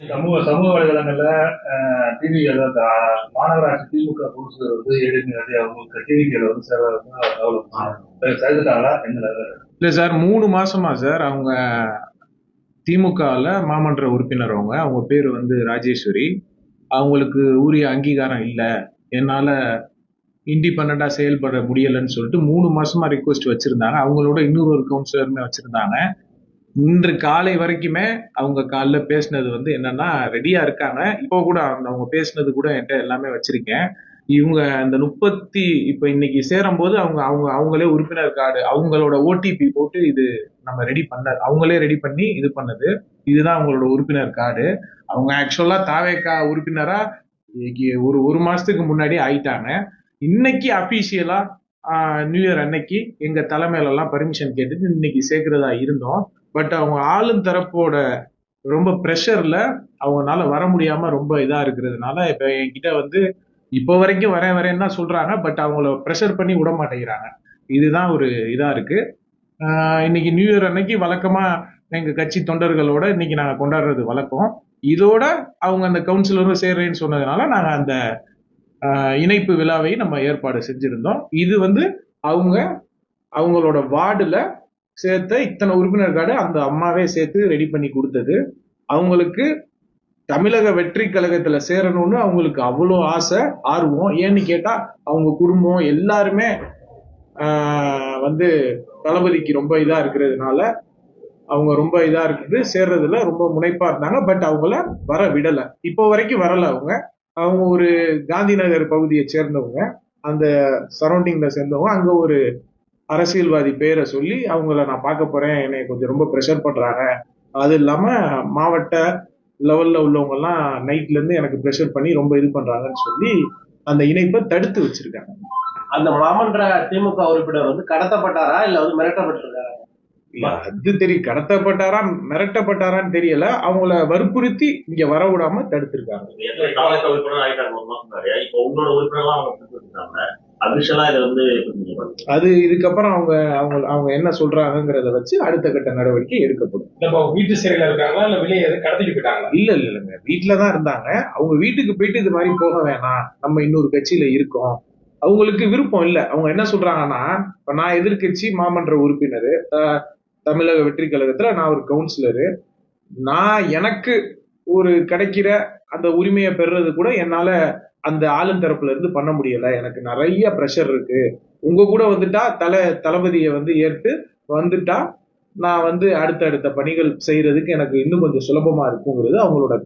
சமூக சமூக வலைதளங்கள்ல டிவி அதாவது மாநகராட்சி திமுக புதுசு வந்து எடுக்கிறது அவங்க கச்சேரிகளை வந்து சேர தகவல் செய்துட்டாங்களா என்ன இல்லை சார் மூணு மாசமா சார் அவங்க திமுகவில் மாமன்ற உறுப்பினர் அவங்க. அவங்க பேர் வந்து ராஜேஸ்வரி. அவங்களுக்கு உரிய அங்கீகாரம் இல்லை. என்னால் இண்டிபெண்ட்டாக செயல்பட முடியலைன்னு சொல்லிட்டு மூணு மாசமா ரிக்வெஸ்ட் வச்சிருந்தாங்க. அவங்களோட இன்னொரு ஒரு கவுன்சிலருமே வச்சிருந்தாங்க. இன்று காலை வரைக்குமே அவங்க காலைல பேசினது வந்து என்னன்னா ரெடியா இருக்காங்க. இப்போ கூட அவங்க பேசினது கூட என்கிட்ட எல்லாமே வச்சிருக்கேன். இவங்க அந்த முப்பத்தி இப்போ இன்னைக்கு சேரும்போது அவங்க அவங்க அவங்களே உறுப்பினர் கார்டு அவங்களோட ஓடிபி போட்டு இது நம்ம ரெடி பண்ண அவங்களே ரெடி பண்ணி இது பண்ணது. இதுதான் அவங்களோட உறுப்பினர் கார்டு. அவங்க ஆக்சுவலா தாவேக்கா உறுப்பினரா ஒரு ஒரு மாசத்துக்கு முன்னாடி ஆயிட்டாங்க. இன்னைக்கு அபிஷியலா நியூ இயர் அன்னைக்கு எங்க தலைமையில எல்லாம் பர்மிஷன் கேட்டுட்டு இன்னைக்கு சேர்க்கிறதா இருந்தோம். பட் அவங்க ஆளும் தரப்போட ரொம்ப ப்ரெஷரில் அவங்கனால வர முடியாம ரொம்ப இதாக இருக்கிறதுனால இப்போ என்கிட்ட வந்து இப்போ வரைக்கும் வரேன் வரேன்னு தான் சொல்கிறாங்க பட் அவங்கள ப்ரெஷர் பண்ணி விட மாட்டேங்கிறாங்க. இதுதான் ஒரு இதாக இருக்குது இன்னைக்கு நியூ இயர் அன்னைக்கு வழக்கமாக எங்கள் கட்சி தொண்டர்களோட இன்னைக்கு நாங்கள் கொண்டாடுறது வழக்கம். இதோட அவங்க அந்த கவுன்சிலரும் சேர்றேன்னு சொன்னதுனால நாங்கள் அந்த இணைப்பு விழாவை நம்ம ஏற்பாடு செஞ்சுருந்தோம். இது வந்து அவங்க அவங்களோட வார்டில் சேர்த்த இத்தனை உறுப்பினர் கார்டு அந்த அம்மாவே சேர்த்து ரெடி பண்ணி கொடுத்தது. அவங்களுக்கு தமிழக வெற்றி கழகத்துல சேரணும்னு அவங்களுக்கு அவ்வளோ ஆசை ஆர்வம். ஏன்னு கேட்டா அவங்க குடும்பம் எல்லாருமே வந்து தளபதிக்கு ரொம்ப இதா இருக்கிறதுனால அவங்க ரொம்ப இதா இருக்குது. சேர்றதுல ரொம்ப முனைப்பா இருந்தாங்க. பட் அவங்கள வர விடல. இப்போ வரைக்கும் வரல அவங்க. அவங்க ஒரு காந்தி நகர் பகுதியை சேர்ந்தவங்க. அந்த சரௌண்டிங்ல சேர்ந்தவங்க. அங்க ஒரு அரசியல்வாதி பேரை சொல்லி அவங்கள நான் பார்க்க போறேன். என்னை கொஞ்சம் ரொம்ப ப்ரெஷர் பண்றாங்க. அது இல்லாம மாவட்ட லெவல்ல உள்ளவங்க எல்லாம் நைட்ல இருந்து எனக்கு ப்ரெஷர் பண்ணி ரொம்ப இது பண்றாங்கன்னு சொல்லி அந்த இணைப்பை தடுத்து வச்சிருக்காங்க. அந்த மாமன்ற திமுக உறுப்பினர் வந்து கடத்தப்பட்டாரா? இல்ல வந்து மிரட்டப்பட்டிருக்காரு? அது தெரியும். கடத்தப்பட்டாரா மிரட்டப்பட்டாரான்னு தெரியல. அவங்கள வற்புறுத்தி இங்க வர விடாம தடுத்திருக்காங்க? அது இதுக்கப்புறம் அவங்க அவங்க அவங்க என்ன சொல்றாங்கங்கிறத வச்சு அடுத்த கட்ட நடவடிக்கை எடுக்கப்படும். நம்ம வீட்டு சிறையில இருக்காங்களா? இல்ல வெளியே கடத்திட்டு போயிட்டாங்களா? இல்ல இல்ல இல்லைங்க. வீட்டுல தான் இருந்தாங்க. அவங்க வீட்டுக்கு போயிட்டு இது மாதிரி போக வேணாம். நம்ம இன்னொரு கட்சியில இருக்கோம். அவங்களுக்கு விருப்பம் இல்ல. அவங்க என்ன சொல்றாங்கன்னா இப்ப நான் எதிர்க்கட்சி மாமன்ற உறுப்பினர். தமிழக வெற்றி கழகத்துல நான் ஒரு கவுன்சிலரு நான் எனக்கு ஒரு கிடைக்கிற அந்த உரிமையை பெறுறது கூட என்னால அந்த ஆளும் தரப்புல இருந்து பண்ண முடியல. எனக்கு நிறைய ப்ரெஷர் இருக்கு. உங்க கூட வந்துட்டா தலை தளபதியை வந்து ஏற்று வந்துட்டா நான் வந்து அடுத்த அடுத்த பணிகள் செய்யறதுக்கு எனக்கு இன்னும் கொஞ்சம் சுலபமா இருக்குங்கிறது அவங்களோட